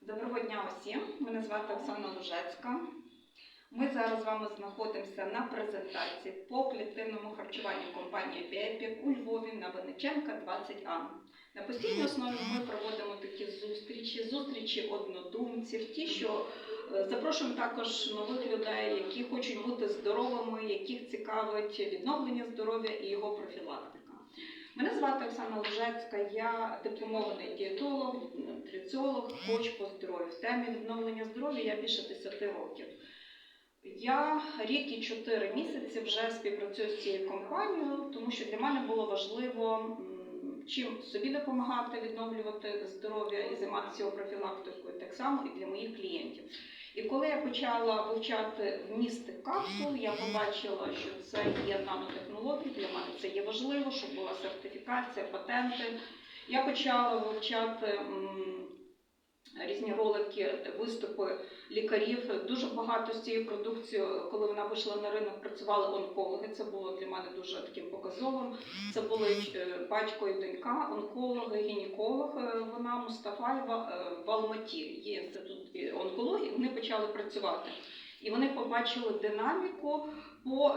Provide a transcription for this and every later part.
Доброго дня усім. Мене звати Оксана Лужецька. Ми зараз з вами знаходимося на презентації по клітинному харчуванню компанії Біепік у Львові на Винниченка 20А. На постійній основі ми проводимо такі зустрічі, зустрічі однодумців, ті, що е, запрошуємо також нових людей, які хочуть бути здоровими, яких цікавить відновлення здоров'я і його профілактика. Мене звати Оксана Лужецька, я дипломований дієтолог, нутриціолог, коуч по здоров'ю. В темі відновлення здоров'я я більше 10 років. Я рік і 4 місяці вже співпрацюю з цією компанією, тому що для мене було важливо чим собі допомагати відновлювати здоров'я і займатися профілактикою, так само і для моїх клієнтів. І коли я почала вивчати вмісти капсул, я побачила, що це є нанотехнології. Для мене це є важливо, щоб була сертифікація, патенти. Я почала вивчати різні ролики, виступи лікарів. Дуже багато з цією продукцією, коли вона вийшла на ринок, працювали онкологи. Це було для мене дуже таким показовим. Це були е, батько і донька, онкологи, гінеколог. е, Вона Мустафаєва е, в Алматі. Є інститут онкології. Вони почали працювати. І вони побачили динаміку по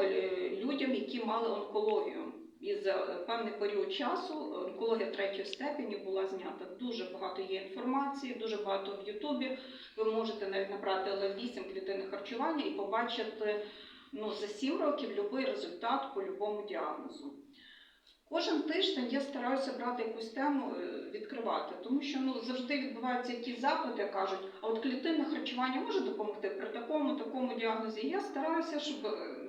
людям, які мали онкологію. І за певний період часу онкологія третьої степені була знята. Дуже багато є інформації, дуже багато в Ютубі. Ви можете навіть набрати ЛФ8 клітинне харчування і побачити ну, за 7 років будь-який результат по будь-якому діагнозу. Кожен тиждень я стараюся брати якусь тему, е, відкривати, тому що ну, завжди відбуваються якісь запити, кажуть, а от клітинне харчування може допомогти при такому, такому діагнозі. Я стараюся, щоб е,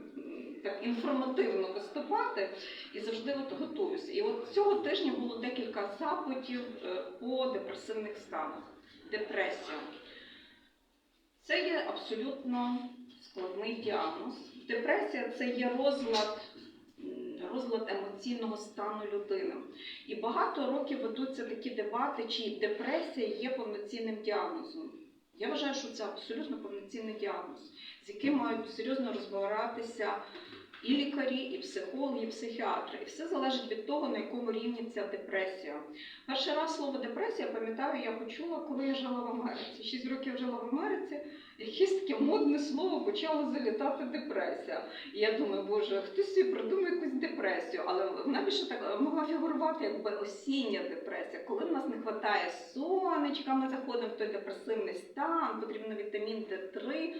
так інформативно виступати і завжди от готуюся. І от цього тижня було декілька запитів е, по депресивних станах. Депресія. Це є абсолютно складний діагноз. Депресія це є розлад, розлад емоційного стану людини. І багато років ведуться такі дебати, чи депресія є повноцінним діагнозом. Я вважаю, що це абсолютно повноцінний діагноз, з яким мають серйозно розбиратися і лікарі, і психологи, і психіатри. І все залежить від того, на якому рівні ця депресія. Перший раз слово депресія, пам'ятаю, я почула, коли я жила в Америці. Шість років жила в Америці, якесь таке модне слово почало залітати депресія. І я думаю, боже, хтось собі придумає якусь депресію, але вона більше так могла фігурувати, якби осіння депресія. Коли в нас не вистачає сонечка, ми заходимо в той депресивний стан, потрібно вітамін Д3.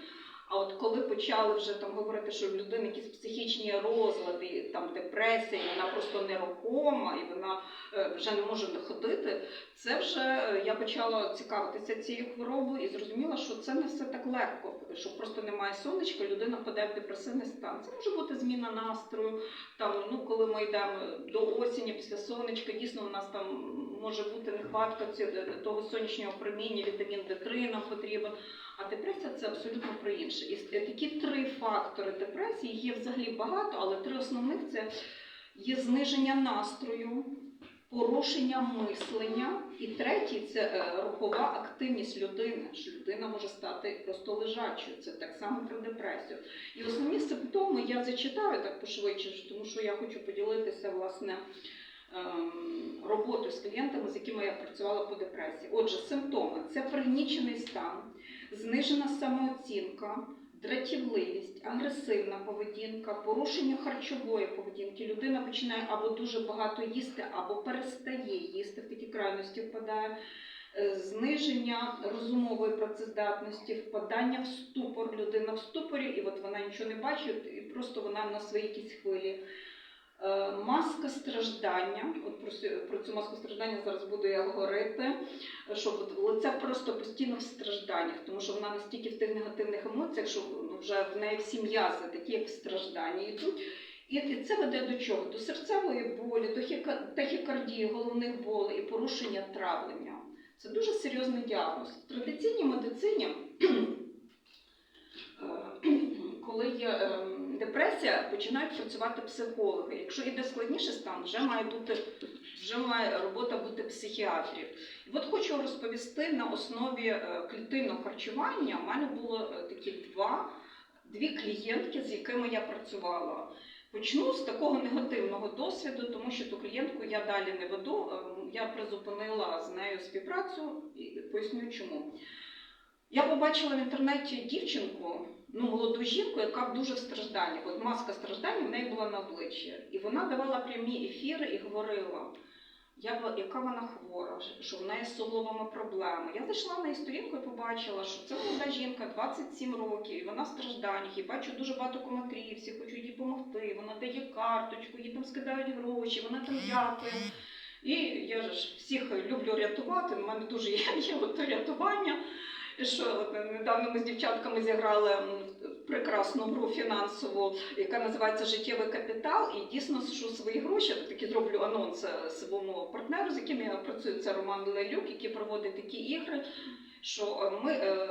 А от коли почали вже там говорити, що в людини якісь психічні розлади, там депресія, вона просто нерухома, і вона е, вже не може доходити, це вже е, я почала цікавитися цією хворобою і зрозуміла, що це не все так легко, що просто немає сонечка, людина впаде в депресивний стан. Це може бути зміна настрою. Там, ну, коли ми йдемо до осені після сонечка, дійсно у нас там може бути нехватка ці- того сонячного проміння, вітамін Д3 нам потрібен. А депресія це абсолютно про інше. І такі три фактори депресії є взагалі багато, але три основних це є зниження настрою, порушення мислення, і третій це е, рухова активність людини. Що людина може стати просто лежачою. Це так само про депресію. І основні симптоми я зачитаю так пошвидше, тому що я хочу поділитися власне. ем, Роботою з клієнтами, з якими я працювала по депресії. Отже, симптоми це пригнічений стан, знижена самооцінка, дратівливість, агресивна поведінка, порушення харчової поведінки. Людина починає або дуже багато їсти, або перестає їсти, в такі крайності впадає. Е, Зниження розумової працездатності, впадання в ступор, людина в ступорі, і от вона нічого не бачить, і просто вона на своїй якійсь хвилі. Е, Маска страждання, от про, про цю маску страждання зараз буду я говорити, що от лице просто постійно в стражданнях, тому що вона настільки в тих негативних емоціях, що ну, вже в неї всі м'язи, такі в стражданні йдуть. І, це веде до чого? До серцевої болі, до хіка- тахікардії, головних болей і порушення травлення. Це дуже серйозний діагноз. В традиційній медицині, е, коли є ем, депресія, починають працювати психологи. Якщо йде складніший стан, вже має бути вже має робота бути психіатрів. От хочу розповісти на основі е, клітинного харчування. У мене було е, такі два, дві клієнтки, з якими я працювала. Почну з такого негативного досвіду, тому що ту клієнтку я далі не веду. Ем, Я призупинила з нею співпрацю і поясню чому. Я побачила в інтернеті дівчинку, ну молоду жінку, яка дуже в стражданні. От маска страждання в неї була на обличчі. І вона давала прямі ефіри і говорила, яка вона хвора, що в неї з суглобами проблеми. Я зайшла на її сторінку і побачила, що це молода жінка, 27 років, і вона в стражданнях, і бачу дуже багато коментарів, всі хочуть їй допомогти, вона дає карточку, їй там скидають гроші, вона там дякує. І я ж всіх люблю рятувати, в мене дуже є, є рятування. Що недавно ми з дівчатками зіграли прекрасну гру фінансову, яка називається Життєвий капітал. І дійсно що свої гроші, я таки зроблю анонс е, своєму партнеру, з яким я працюю. Це Роман Лелюк, який проводить такі ігри. Що е, ми е,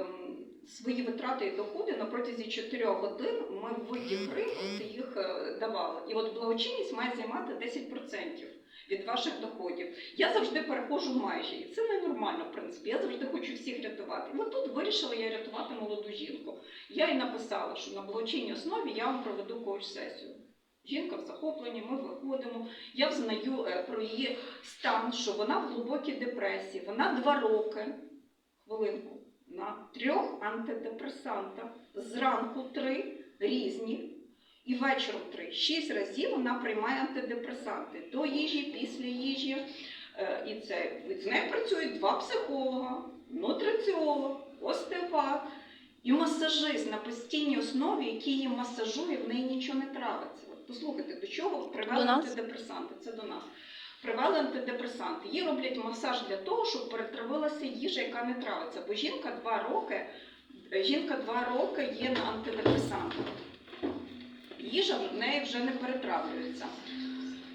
свої витрати і доходи на протязі 4 годин ми в виді гри їх е, давали. І от благочинність має займати 10% від ваших доходів. Я завжди перехожу майже, і це ненормально, в принципі. Я завжди хочу всіх рятувати. І от тут вирішила я рятувати молоду жінку. Я їй написала, що на благочинній основі я вам проведу коуч-сесію. Жінка в захопленні, ми виходимо. Я взнаю е, про її стан, що вона в глибокій депресії. Вона два роки, хвилинку, на трьох антидепресантах. Зранку три різні. І вечором три. Шість разів вона приймає антидепресанти до їжі, після їжі. Е, І це з нею працюють два психолога, нутриціолог, остеопат і масажист на постійній основі, який її масажує, в неї нічого не травиться. Послухайте, до чого привели До антидепресанти? Це до нас. Привели антидепресанти. Їй роблять масаж для того, щоб перетравилася їжа, яка не травиться. Бо жінка два роки, жінка два роки є на антидепресантах їжа в неї вже не перетравлюється.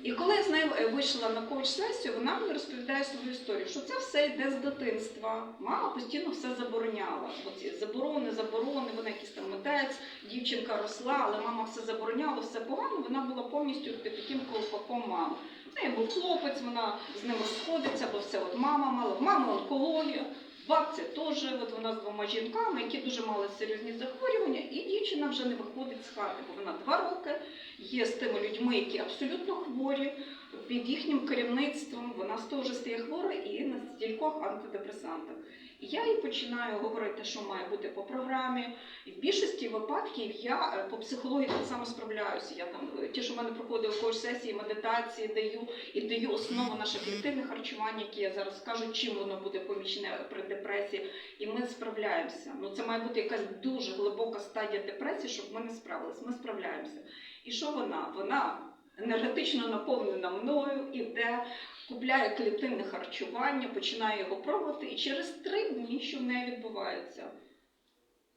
І коли я з нею е, вийшла на коуч-сесію, вона мені розповідає свою історію, що це все йде з дитинства. Мама постійно все забороняла. Оці заборони, заборони, вона якийсь там митець, дівчинка росла, але мама все забороняла, все погано. Вона була повністю під таким колпаком мами. В неї був хлопець, вона з ним розходиться, бо все от мама мала, в мами онкологія. Бабця теж, от вона з двома жінками, які дуже мали серйозні захворювання, і дівчина вже не виходить з хати, бо вона два роки є з тими людьми, які абсолютно хворі, під їхнім керівництвом вона теж стає хвора і на стількох антидепресантах. І я їй починаю говорити, що має бути по програмі. І в більшості випадків я е, по психології так само справляюся. Я там е, ті, що в мене проходили коуч сесії, медитації даю і даю основу наше клітинне харчування, яке я зараз скажу, чим воно буде помічне при депресії. І ми справляємося. Ну це має бути якась дуже глибока стадія депресії, щоб ми не справилися. Ми справляємося. І що вона? Вона енергетично наповнена мною, іде, купляє клітинне харчування, починає його пробувати, і через три дні, що в неї відбувається,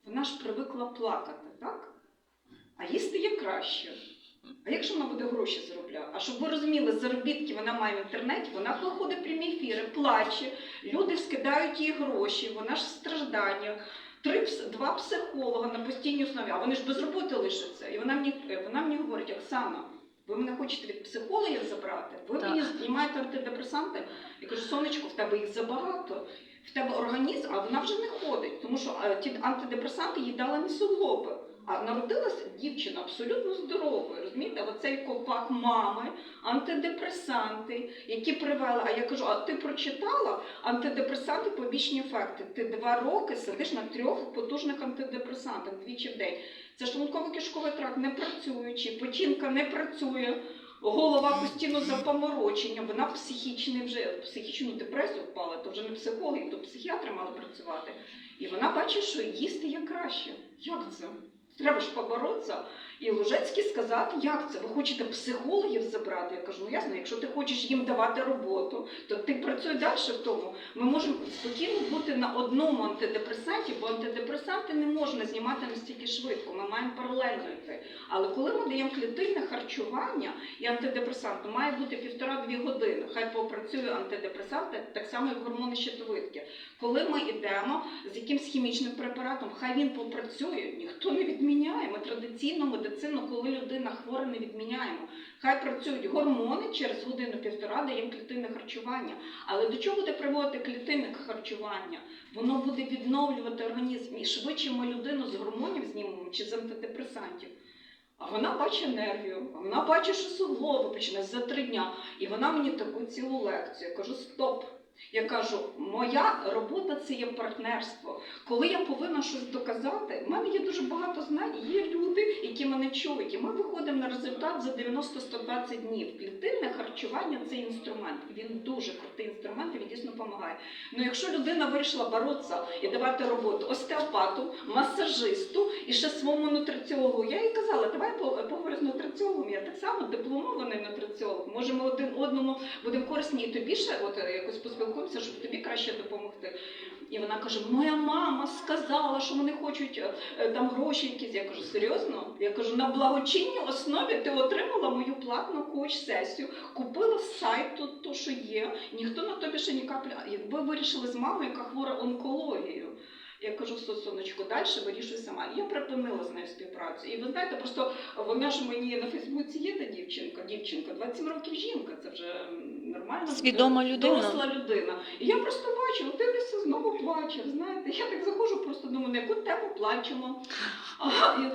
вона ж привикла плакати, так? А їй стає краще. А якщо вона буде гроші заробляти? А щоб ви розуміли, заробітки вона має в інтернеті, вона виходить прямі ефіри, плаче, люди скидають їй гроші, вона ж в стражданнях. Три два психолога на постійній основі, а вони ж без роботи лишаться. І вона мені, вона мені говорить, Оксана, ви мене хочете від психологів забрати? Ви Так. мені знімаєте антидепресанти? Я кажу, сонечко, в тебе їх забагато. В тебе організм, а вона вже не ходить, тому що е, ті антидепресанти їй дали не суглоби. А народилася дівчина абсолютно здоровою. Розумієте, оцей копак мами, антидепресанти, які привели. А я кажу, а ти прочитала антидепресанти побічні ефекти? Ти два роки сидиш на трьох потужних антидепресантах двічі в день. Це шлунково-кишковий тракт не працюючий, печінка не працює. Голова постійно запоморочення, вона в психічний вже в психічну депресію впала, то вже не психологи, то психіатри мали працювати. І вона бачить, що їсти є краще. Як це? Треба ж поборотися. І Лужецький сказав, як це? Ви хочете психологів забрати? Я кажу, ну ясно, якщо ти хочеш їм давати роботу, то ти працюй далі в тому. Ми можемо спокійно бути на одному антидепресанті, бо антидепресанти не можна знімати настільки швидко. Ми маємо паралельно йти. Але коли ми даємо клітинне харчування і антидепресант, то має бути півтора-дві години. Хай попрацює антидепресанти, так само як гормони щитовидки. Коли ми йдемо з якимсь хімічним препаратом, хай він попрацює, ніхто не відміняє. Ми традиційну медицину, коли людина хвора, не відміняємо. Хай працюють гормони через годину-півтора даємо клітинне харчування. Але до чого буде приводити клітинне харчування? Воно буде відновлювати організм. І швидше ми людину з гормонів знімемо чи з антидепресантів. А вона бачить енергію, а вона бачить, що суглоби починають за три дня. І вона мені таку цілу лекцію. Я кажу, стоп. Я кажу, моя робота це є партнерство. Коли я повинна щось доказати, в мене є дуже багато знань, є люди, які мене чують. І ми виходимо на результат за 90-120 днів. Клітинне харчування це інструмент. Він дуже крутий інструмент, і він дійсно допомагає. Ну якщо людина вирішила боротися і давати роботу остеопату, масажисту і ще своєму нутриціологу, я їй казала, давай по- поговорю з нутриціологом. Я так само дипломований нутриціолог. Може, ми один одному будемо корисні і тобі ще от якось поспілкуємося, щоб тобі краще допомогти. І вона каже: Моя мама сказала, що вони хочуть е, там гроші якісь. Я кажу, серйозно? Я кажу, на благочинній основі ти отримала мою платну коуч-сесію, купила з сайту то, що є. Ніхто на тобі ще ні каплі. Якби вирішили з мамою, яка хвора онкологією. Я кажу, «Со, сонечко, далі вирішуй сама. І я припинила з нею співпрацю. І ви знаєте, просто вона ж мені на Фейсбуці є та дівчинка, дівчинка, 27 років жінка, це вже м, нормально. Свідома людина. Доросла людина. І я просто бачу, дивлюся, знову плаче. Знаєте, я так заходжу, просто думаю, на яку тему плачемо. А, і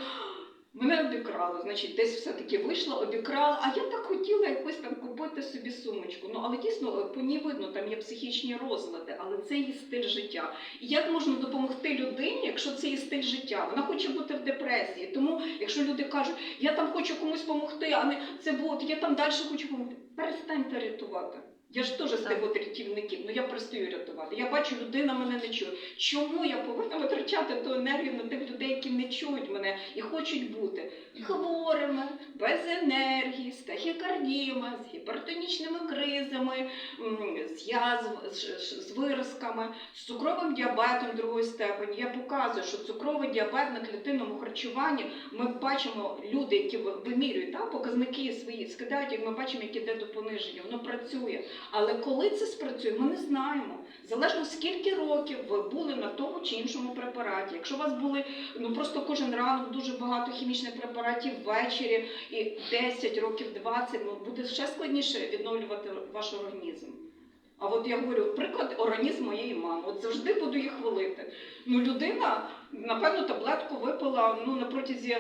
мене обікрали, значить, десь все-таки вийшла, обікрала. А я так хотіла якось там купити собі сумочку. Ну, але дійсно по ній видно, там є психічні розлади, але це її стиль життя. І як можна допомогти людині, якщо це її стиль життя? Вона хоче бути в депресії. Тому, якщо люди кажуть, я там хочу комусь допомогти, а не це от, я там далі хочу допомогти. Перестаньте рятувати. Я ж теж з тих от рятівників, ну я перестаю рятувати. Я бачу, людина мене не чує. Чому я повинна витрачати ту енергію на тих людей, які не чують мене і хочуть бути хворими, без енергії, з тахікардіями, з гіпертонічними кризами, з язв, з, виразками, з цукровим діабетом другої степені. Я показую, що цукровий діабет на клітинному харчуванні ми бачимо люди, які вимірюють та, показники свої, скидають, і ми бачимо, як іде до пониження. Воно працює. Але коли це спрацює, ми не знаємо. Залежно скільки років ви були на тому чи іншому препараті. Якщо у вас були ну просто кожен ранок дуже багато хімічних препаратів ввечері і 10 років, 20, ну буде ще складніше відновлювати ваш організм. А от я говорю, приклад організм моєї мами. От завжди буду їх хвалити. Ну, людина, напевно, таблетку випила ну, на протязі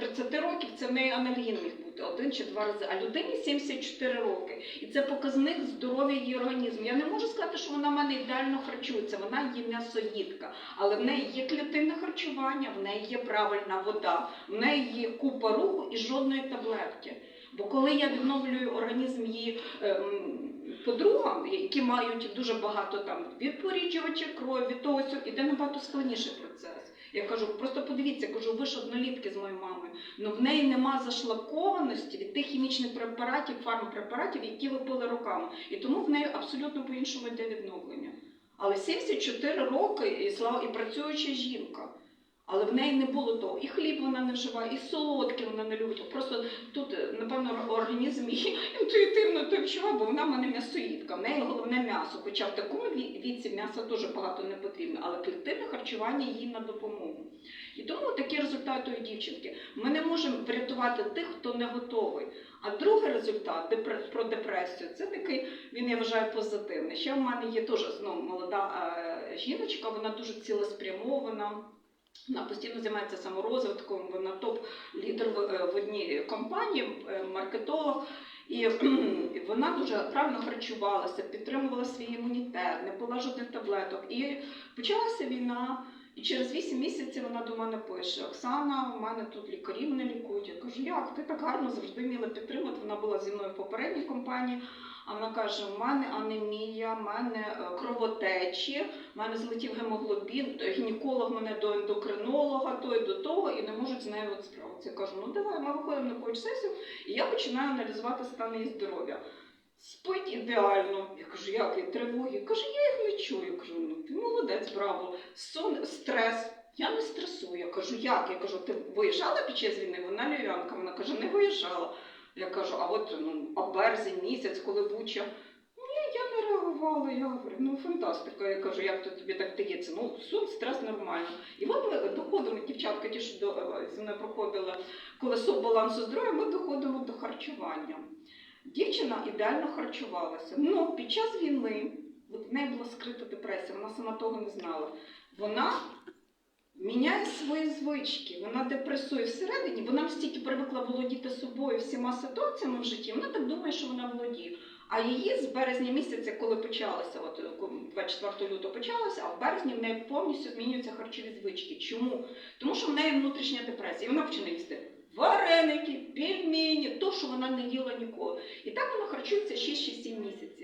30 років це в неї анальгін міг бути один чи два рази, а людині 74 роки. І це показник здоров'я її організму. Я не можу сказати, що вона в мене ідеально харчується, вона є м'ясоїдка, але в неї є клітинне харчування, в неї є правильна вода, в неї є купа руху і жодної таблетки. Бо коли я відновлюю організм її ем, подругам, які мають дуже багато там від поріджувача крові, від того іде набагато складніший процес. Я кажу, просто подивіться, кажу, ви ж однолітки з моєю мамою. Ну в неї нема зашлакованості від тих хімічних препаратів, фармпрепаратів, які ви пили роками. І тому в неї абсолютно по-іншому йде відновлення. Але 74 роки і слава і працююча жінка. Але в неї не було того. І хліб вона не вживає, і солодке вона не любить. Просто тут, е, напевно, організм її інтуїтивно то відчуває, бо вона в мене м'ясоїдка. В неї головне м'ясо. Хоча в такому віці м'яса дуже багато не потрібно, але клітинне харчування їй на допомогу. І тому такі результати у дівчинки. Ми не можемо врятувати тих, хто не готовий. А другий результат про депресію це такий, він я вважаю позитивний. Ще в мене є теж знову молода е, жіночка, вона дуже цілеспрямована. Вона постійно займається саморозвитком, вона топ-лідер в, е, в одній компанії, е, маркетолог. І вона дуже правильно харчувалася, підтримувала свій імунітет, не пила жодних таблеток. І почалася війна. І через 8 місяців вона до мене пише: Оксана, у мене тут лікарі мене лікують. Я кажу, як ти так гарно завжди вміла підтримати. Вона була зі мною в попередній компанії. А вона каже: у мене анемія, в мене е, кровотечі, в мене злетів гемоглобін, гінеколог мене до ендокринолога, то і до того, і не можуть з нею от справитися. Я кажу, ну давай, ми виходимо на коуч-сесію, і я починаю аналізувати стан її здоров'я. Спить ідеально. Я кажу, як є тривоги? Каже, я їх не чую. Я кажу, ну ти молодець, браво. Сон, стрес. Я не стресую. Я кажу, як? Я кажу, ти виїжджала під час війни? Вона львів'янка. Вона каже, не виїжджала. Я кажу, а от ну, а березень місяць, коли буча. Ні, я не реагувала. Я говорю, ну фантастика. Я кажу, як то тобі так дається? Ну, сон, стрес нормально. І от ми доходимо, дівчатка, ті, що до, зі мною проходили колесо балансу здоров'я, ми доходимо до харчування. Дівчина ідеально харчувалася. Ну, під час війни в неї була скрита депресія, вона сама того не знала. Вона міняє свої звички. Вона депресує всередині, вона настільки привикла володіти собою всіма ситуаціями в житті, вона так думає, що вона володіє. А її з березня місяця, коли почалося, от е, 24 лютого почалося, а в березні в неї повністю змінюються харчові звички. Чому? Тому що в неї внутрішня депресія. І вона починає їсти вареники, пельмені, то, що вона не їла ніколи. І так вона харчується 6-7 місяців.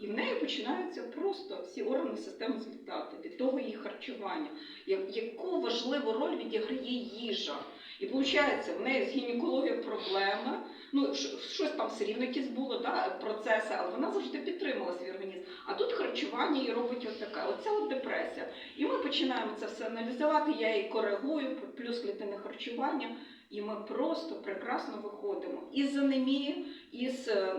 І в неї починаються просто всі органи системи злітати від того її харчування, яку важливу роль відіграє їжа. І виходить, в неї з гінекологією проблеми. Ну, щось там все рівно було, да, процеси, але вона завжди підтримала свій організм. А тут харчування її робить от таке. Оце от депресія. І ми починаємо це все аналізувати, я її коригую, плюс клітинне харчування. І ми просто прекрасно виходимо із анемії, із е,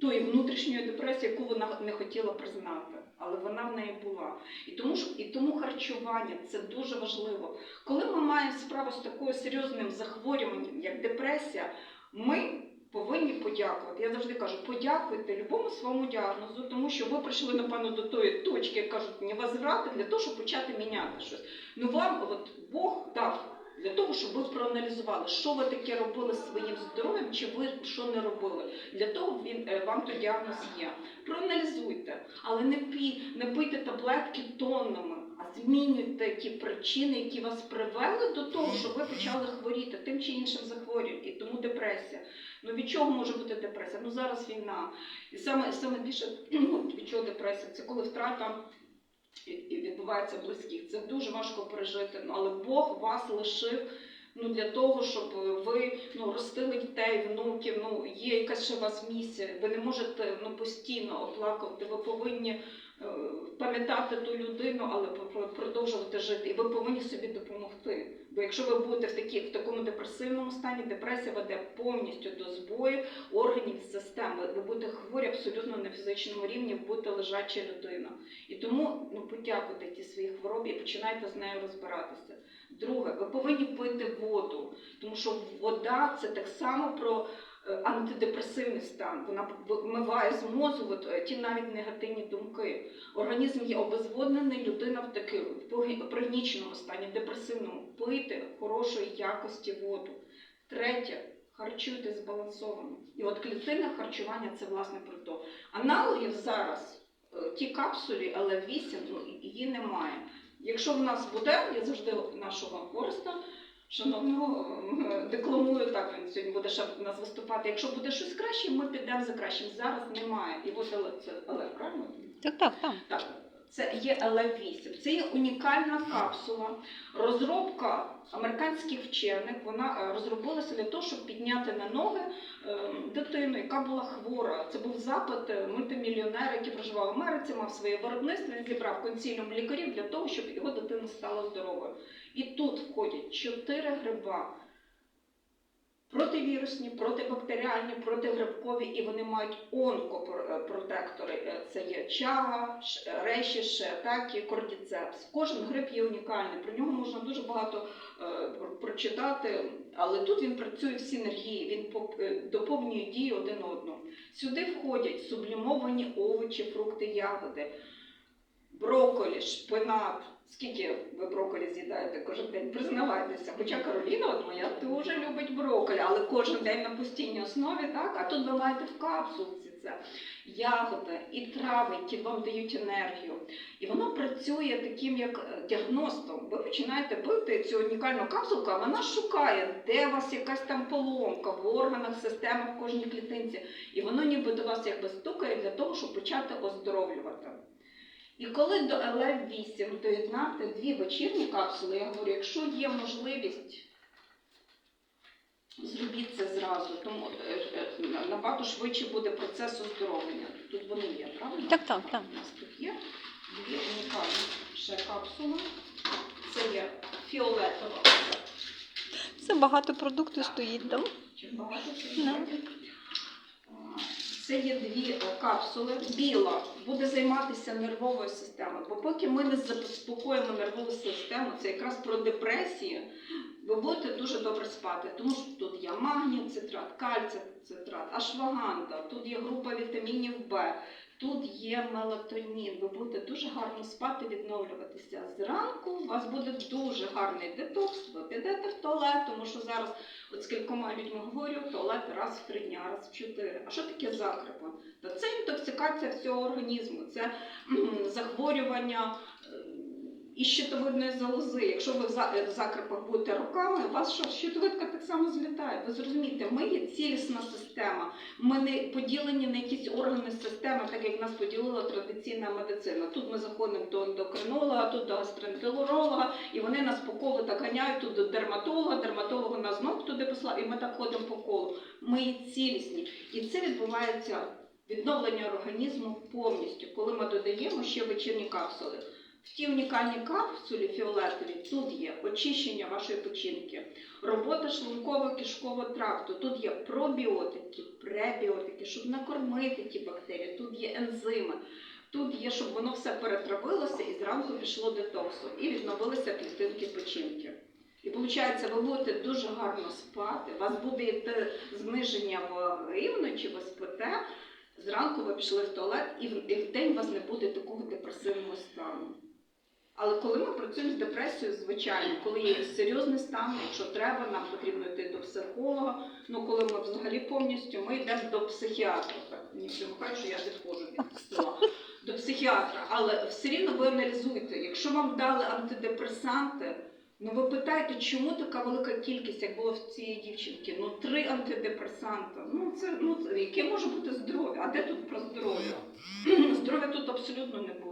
тої внутрішньої депресії, яку вона не хотіла признати, але вона в неї була. І тому ж і тому харчування це дуже важливо. Коли ми маємо справу з такою серйозним захворюванням, як депресія, ми повинні подякувати. Я завжди кажу, подякуйте любому своєму діагнозу, тому що ви прийшли, напевно, до тої точки, як кажуть, невозврати, для того, щоб почати міняти щось. Ну вам от Бог дав. Для того, щоб ви проаналізували, що ви таке робили своїм здоров'ям, чи ви що не робили. Для того він е, вам той діагноз є. Проаналізуйте, але не пі, не пийте таблетки тоннами, а змінюйте ті причини, які вас привели до того, що ви почали хворіти тим чи іншим захворюванням, і тому депресія. Ну від чого може бути депресія? Ну зараз війна. І саме, саме більше ну, від чого депресія? Це коли втрата відбувається близьких. Це дуже важко пережити. Але Бог вас лишив ну, для того, щоб ви ну, ростили дітей, внуків. Ну, є якась ще у вас місія. Ви не можете ну, постійно оплакувати. Ви повинні е, пам'ятати ту людину, але про- продовжувати жити. І ви повинні собі допомогти. Бо якщо ви будете в, такі, в такому депресивному стані, депресія веде повністю до збою органів системи. Ви будете хворі абсолютно на фізичному рівні, будете лежача людина. І тому ну, подякуйте ті свої хворобі і починайте з нею розбиратися. Друге, ви повинні пити воду, тому що вода це так само про антидепресивний стан. Вона вмиває з мозку от, е, ті навіть негативні думки. Організм є обезводнений, людина в погі- пригніченому стані, депресивному. Пийте хорошої якості воду. Третє. Харчуйте збалансовано. І от клітинне харчування це власне про то. Аналогів зараз е, ті капсулі, але 8 ну, її немає. Якщо в нас буде, я завжди нашого Ореста, шановного декламую так, він сьогодні буде ще в нас виступати. Якщо буде щось краще, ми підемо за кращим. Зараз немає. І от але це але правильно? Так, так, так. Так, це є ЛФ8. Це є унікальна капсула. Розробка американських вчених. Вона е, розробилася для того, щоб підняти на ноги е, дитину, яка була хвора. Це був запит е, мультимільйонера, який проживав в Америці, мав своє виробництво. Він зібрав консіліум лікарів для того, щоб його дитина стала здоровою. І тут входять чотири гриба. Противірусні, протибактеріальні, протигрибкові, і вони мають онкопротектори. Е, Це є чага, ш- реші, шиатакі, кордіцепс. Кожен гриб є унікальний. Про нього можна дуже багато е, прочитати, але тут він працює в синергії, він е, доповнює дії один одного. Сюди входять сублімовані овочі, фрукти, ягоди, брокколі, шпинат. Скільки ви брокколі з'їдаєте кожен день? Признавайтеся. Хоча Кароліна, от моя, але кожен день на постійній основі, так? А тут ви маєте в капсулці це ягоди і трави, які вам дають енергію. І воно працює таким як е, діагностом. Ви починаєте пити цю унікальну капсулку, а вона шукає, де у вас якась там поломка в органах, системах, в кожній клітинці. І воно ніби до вас якби стукає для того, щоб почати оздоровлювати. І коли до ЛФ8 доєднати дві вечірні капсули, я говорю, якщо є можливість, зробіть це зразу, тому е, е, набагато швидше буде процес оздоровлення. Тут вони є, правильно? Так, так, так. У нас тут є дві унікальні ще капсули. Це є фіолетова. Це багато продукту стоїть там. Чи багато? А, Це є дві капсули. Біла буде займатися нервовою системою. Бо поки ми не заспокоїмо нервову систему, це якраз про депресію, ви будете дуже добре спати. Тому що тут є магній цитрат, кальцій цитрат, ашваганда, тут є група вітамінів Б. Тут є мелатонін. Ви будете дуже гарно спати, відновлюватися. Зранку у вас буде дуже гарний детокс. Ви підете в туалет, тому що зараз, от з кількома людьми говорю, туалет раз в три дня, раз в чотири. А що таке закрепа? Та це інтоксикація всього організму, це захворювання. Е, І щитовидної залози. Якщо ви в в закрепах будете руками, у вас що щитовидка так само злітає. Ви зрозумієте, ми є цілісна система. Ми не поділені на якісь органи системи, так як нас поділила традиційна медицина. Тут ми заходимо до ендокринолога, тут до гастроентеролога, і вони нас по колу так ганяють тут до дерматолога, дерматолога нас знов туди послав, і ми так ходимо по колу. Ми є цілісні. І це відбувається відновлення організму повністю, коли ми додаємо ще вечірні капсули. В ті унікальні капсулі фіолетові тут є очищення вашої печінки, робота шлунково-кишкового тракту. Тут є пробіотики, пребіотики, щоб накормити ті бактерії. Тут є ензими. Тут є, щоб воно все перетравилося і зранку пішло детоксу, і відновилися клітинки печінки. І виходить, ви будете дуже гарно спати, у вас буде йти зниження ваги вночі, ви спите. Зранку ви пішли в туалет, і в день у вас не буде такого депресивного стану. Але коли ми працюємо з депресією, звичайно, коли є серйозний стан, якщо треба, нам потрібно йти до психолога. Ну коли ми взагалі повністю ми йдемо до психіатра. Мені всі що я відходжу від села. До психіатра. Але все рівно ви аналізуйте, якщо вам дали антидепресанти, ну ви питаєте, чому така велика кількість, як було в цієї дівчинки? Ну три антидепресанти. Ну це ну це- яке може бути здоров'я? А де тут про здоров'я? Здоров'я тут абсолютно не буде.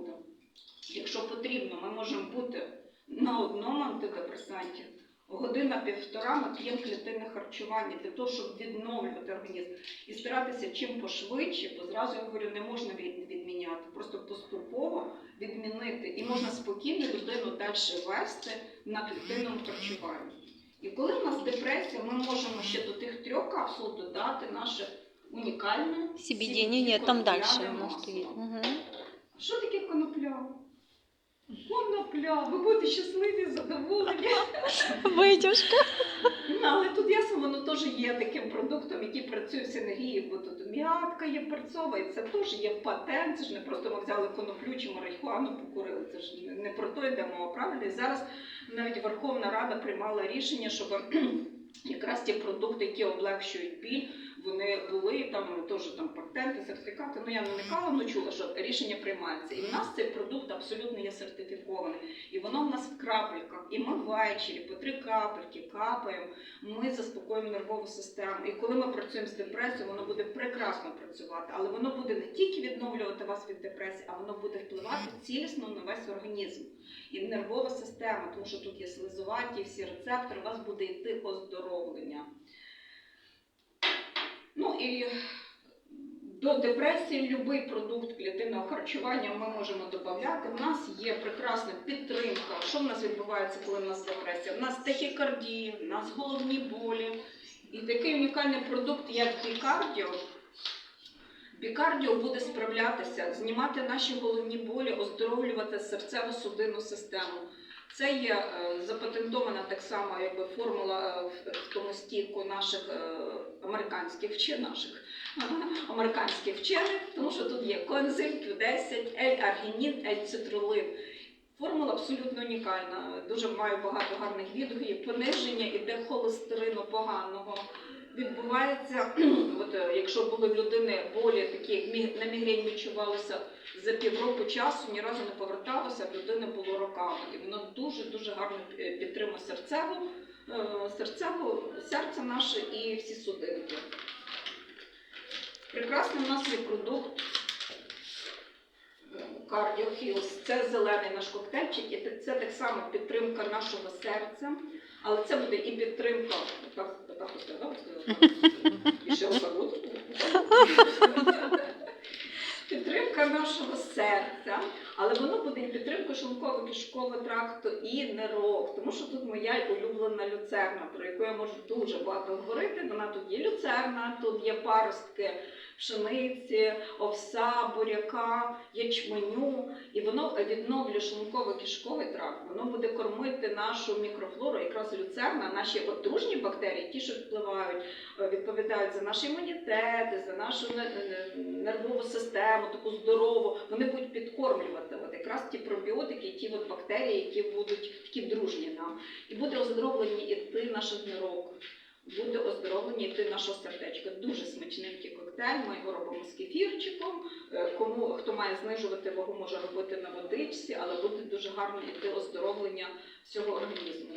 Якщо потрібно, ми можемо бути на одному антидепресанті. Година-півтора ми п'ємо клітинне харчування для того, щоб відновлювати організм і старатися чим пошвидше, бо зразу я говорю, не можна відміняти, просто поступово відмінити. І можна спокійно людину далі вести на клітинному харчуванні. І коли в нас депресія, ми можемо ще до тих трьох капсул додати наше унікальне CBD, ні, ні, там далі стоїть. Угу. Що таке конопля? Конопля, ви будете щасливі, задоволені. Витяжка. Ну, Але тут ясно, воно теж є таким продуктом, який працює в синергії, бо тут м'ятка є перцова, і це теж є патент. Це ж не просто ми взяли коноплю чи марихуану, покурили. Це ж не- не про то йде мова, правильно? І зараз навіть Верховна Рада приймала рішення, щоб якраз ті продукти, які облегшують біль, вони були там теж там патенти, сертифікати. Ну я не вникала, але чула, що рішення приймається. І в нас цей продукт абсолютно є сертифікований. І воно в нас в крапельках. І ми ввечері по три крапельки капаємо. Ми заспокоюємо нервову систему. І коли ми працюємо з депресією, воно буде прекрасно працювати. Але воно буде не тільки відновлювати вас від депресії, а воно буде впливати цілісно на весь організм. І нервова система, тому що тут є слизоваті, всі рецептори, у вас буде йти оздоровлення. Ну і до депресії будь-який продукт клітинного харчування ми можемо додати. У нас є прекрасна підтримка. Що в нас відбувається, коли в нас депресія? У нас тахікардія, у нас головні болі. І такий унікальний продукт, як бікардіо. Бікардіо буде справлятися, знімати наші головні болі, оздоровлювати серцево-судинну систему. Це є е, запатентована так само якби формула е, в, тому стійку наших е, американських вчених, наших американських вчених, тому що тут є коензим Q10, L-аргінін, L-цитрулин. Формула абсолютно унікальна. Дуже маю багато гарних відгуків. Пониження іде холестерину поганого. Відбувається, от, е, якщо були в людини болі, такі на мігрень відчувалися за півроку часу, ні разу не поверталося, в людини було роками. І воно дуже-дуже гарно е, підтримує серцеву, е, серцеву, серце наше і всі судинки. Прекрасний у нас є продукт Cardio Heals. Це зелений наш коктейльчик, і це так само підтримка нашого серця. Але це буде і підтримка. Так, так, ось так, да, сказала? І ще так, от. Підтримка нашого серця, але воно буде і підтримкою шлунково-кишкового тракту і нирок, тому що тут моя улюблена люцерна, про яку я можу дуже багато говорити. Вона тут є люцерна, тут є паростки пшениці, овса, буряка, ячменю, і воно відновлює шлунково-кишковий тракт. Воно буде кормити нашу мікрофлору, якраз люцерна, наші отружні бактерії, ті, що впливають, е, відповідають за наш імунітет, за нашу не- не- нервову систему, таку здорову. Здорово, вони будуть підкормлювати от якраз ті пробіотики, ті от бактерії, які будуть такі дружні нам. І буде оздоровлення іти наш нирок, буде оздоровлення іти нашого сердечка. Дуже смачненький коктейль. Ми його робимо з кефірчиком. Е, Кому хто має знижувати вагу, може робити на водичці, але буде дуже гарно йти оздоровлення всього організму.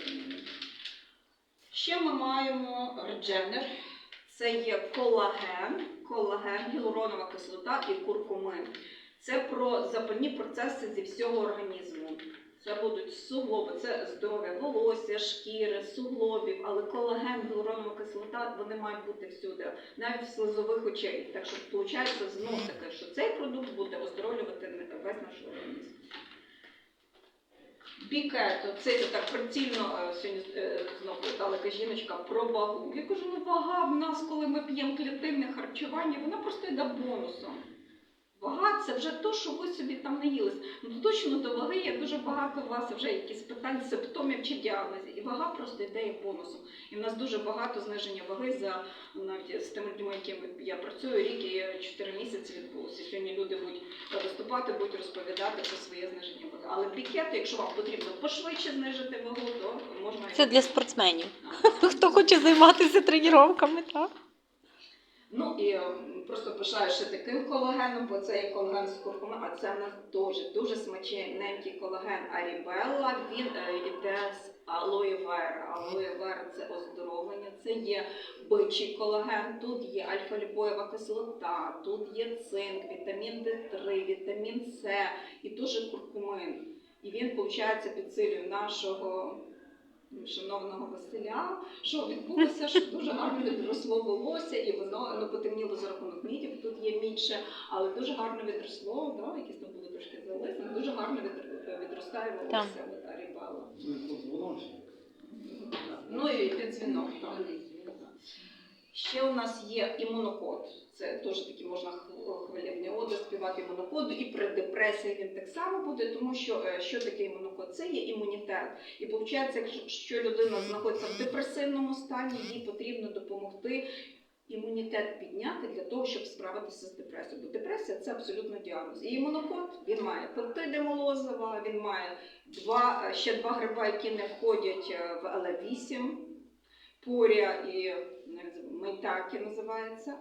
Ще ми маємо редженер. Це є колаген, колаген, гіалуронова кислота і куркумин. Це про запальні процеси зі всього організму. Це будуть суглоби, це здоров'я волосся, шкіри, суглобів, але колаген, гіалуронова кислота, вони мають бути всюди, навіть в слизових очей. Так що виходить знов таки, що цей продукт буде оздоровлювати весь наш організм. Бікето, це так прицільно е, сьогодні е, знову далека жіночка про вагу. Я кажу, ну вага в нас, коли ми п'ємо клітинне харчування, вона просто йде бонусом. Вага це вже то, що ви собі там не їлись. Ну точно до ваги є дуже багато у вас вже якісь питань, симптомів чи діагнозів. І вага просто йде як бонусом. І в нас дуже багато зниження ваги за навіть з тими людьми, якими я працюю, рік і 4 місяці відбулося. Сьогодні люди будуть виступати, будуть розповідати про своє зниження ваги. Але бікет, якщо вам потрібно пошвидше знижити вагу, то можна Це для спортсменів. Хто хоче займатися тренуваннями, так? Ну і ем, просто пишаю ще таким колагеном, бо це є колаген з куркуми, а це в нас дуже дуже смачненький колаген Арібелла. Він е, йде з алоє вера. Алоє вера це оздоровлення, це є бичий колаген, тут є альфа-ліпоєва кислота, тут є цинк, вітамін Д3, вітамін С і дуже куркумин. І він, виходить, підсилює нашого шановного Василя, що відбулося, що дуже гарно відросло волосся, і воно ну, потемніло за рахунок мідів, тут є мідше, але дуже гарно відросло, да, якісь там були трошки залисини, дуже гарно відростає волосся от Арібала. Ну і під дзвінок. Ще у нас є імунокод. Це теж такі можна хв- хвилівні оди співати імунокоду. І при депресії він так само буде, тому що е, що таке імунокод? Це є імунітет. І виходить, якщо людина знаходиться в депресивному стані, їй потрібно допомогти імунітет підняти для того, щоб справитися з депресією. Бо депресія це абсолютно діагноз. І імунокод він має пептиди молозива, він має два, е, ще два гриба, які не входять е, в ЛА8, поря і майтаки називається.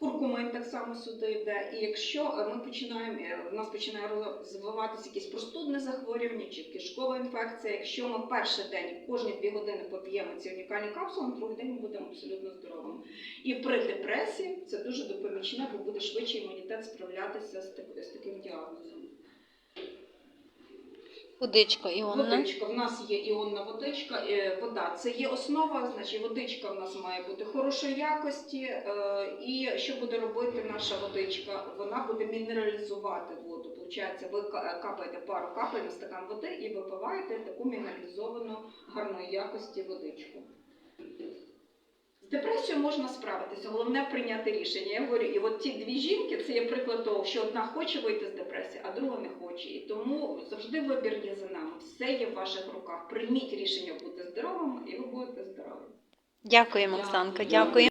Куркумин так само сюди йде. І якщо е, ми починаємо, е, в нас починає розвиватися якесь простудне захворювання чи кишкова інфекція, якщо ми перший день кожні дві години поп'ємо ці унікальні капсули, на другий день ми будемо абсолютно здоровими. І при депресії це дуже допомічне, бо буде швидше імунітет справлятися з таким діагнозом. Водичка Іонна. Водичка. В нас є іонна водичка. е, Вода це є основа, значить водичка в нас має бути хорошої якості. е, І що буде робити наша водичка? Вона буде мінералізувати воду. Получається, ви капаєте пару капель на стакан води і випиваєте таку мінералізовану гарної якості водичку. З депресією можна справитися, головне прийняти рішення. Я говорю, і от ті дві жінки це є приклад того, що одна хоче вийти з депресії, а друга не хоче. І тому завжди вибір є за нами. Все є в ваших руках. Прийміть рішення бути здоровим, і ви будете здорові. Дякуємо, Оксанка. Дякуємо.